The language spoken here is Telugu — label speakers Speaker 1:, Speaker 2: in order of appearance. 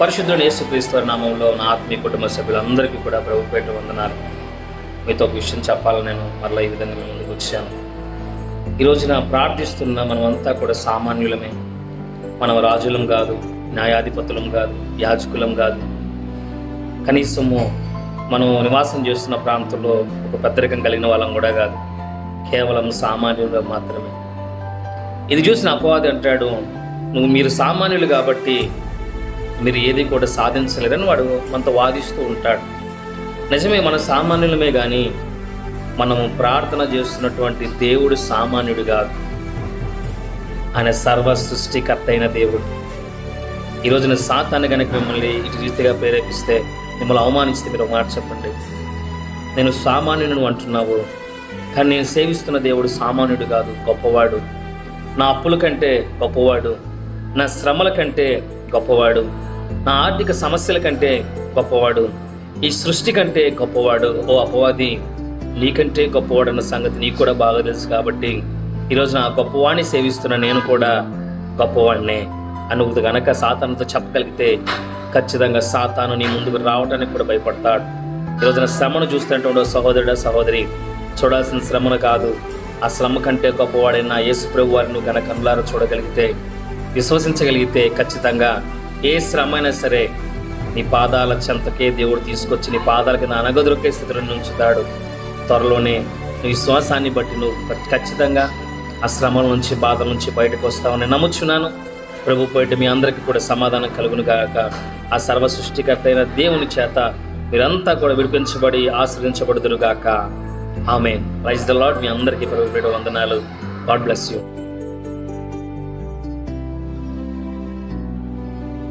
Speaker 1: పరిశుద్ధుడు యేసుక్రీస్తు నామంలో నా ఆత్మీయ కుటుంబ సభ్యులందరికీ కూడా ప్రభు పేట వందనాలు. మీతో ఒక విషయం చెప్పాలని నేను మరలా ఈ విధంగా మీ ముందుకు వచ్చాను. ఈరోజు నా ప్రార్థిస్తున్న మనమంతా కూడా సామాన్యులమే. మనం రాజులం కాదు న్యాయాధిపతులం కాదు యాజకులం కాదు. కనీసము మనం నివాసం చేస్తున్న ప్రాంతంలో ఒక పెద్దరికం కలిగిన వాళ్ళం కూడా కాదు. కేవలం సామాన్యులుగా మాత్రమే. ఇది చూసిన అపవాది అంటాడు నువ్వు మీరు సామాన్యులు కాబట్టి మీరు ఏది కూడా సాధించలేరని వాడు మనతో వాదిస్తూ ఉంటాడు. నిజమే మన సామాన్యులమే కానీ మనము ప్రార్థన చేస్తున్నటువంటి దేవుడు సామాన్యుడు కాదు. ఆయన సర్వ సృష్టికర్త అయిన దేవుడు. ఈ రోజున సాతాన్ని కనుక మిమ్మల్ని ఇటు రీతిగా ప్రేరేపిస్తే మిమ్మల్ని అవమానిస్తే మీరు మాట చెప్పండి. నేను సామాన్యుడు అంటున్నావు కానీ నేను సేవిస్తున్న దేవుడు సామాన్యుడు కాదు గొప్పవాడు. నా అప్పుల కంటే గొప్పవాడు. నా శ్రమల కంటే గొప్పవాడు. నా ఆర్థిక సమస్యల కంటే గొప్పవాడు ఈ సృష్టి కంటే గొప్పవాడు ఓ అపవాది నీకంటే గొప్పవాడు అన్న సంగతి నీకు కూడా బాగా తెలుసు కాబట్టి ఈరోజు నా గొప్పవాడిని సేవిస్తున్న నేను కూడా గొప్పవాడినే అని నువ్వు గనక సాతానుతో చెప్పగలిగితే ఖచ్చితంగా సాతాను నీ ముందుకు రావడానికి కూడా భయపడతాడు. ఈరోజున శ్రమను చూస్తుంటే సహోదరుడు సహోదరి చూడాల్సిన శ్రమను కాదు ఆ శ్రమ కంటే గొప్పవాడైన యేసు ప్రభు వారిని నువ్వు కనులారా చూడగలిగితే విశ్వసించగలిగితే ఖచ్చితంగా ఏ శ్రమ అయినా సరే నీ పాదాల చెంతకే దేవుడు తీసుకొచ్చి నీ పాదాలకి నా అనగదొరికే స్థితిలో ఉంచుతాడు త్వరలోనే నీ విశ్వాసాన్ని బట్టి నువ్వు ఖచ్చితంగా ఆ శ్రమ నుంచి బాధల నుంచి బయటకు వస్తావని నమ్ముచున్నాను. ప్రభు పోయిట మీ అందరికీ కూడా సమాధానం కలుగును గాక. ఆ సర్వ సృష్టికర్త అయిన దేవుని చేత మీరంతా కూడా విడిపించబడి ఆశ్రదించబడుదురు గాక. ఆమె రైజ్ ద లాడ్ మీ అందరికీ ప్రభు పేట వందనాలు. God bless you.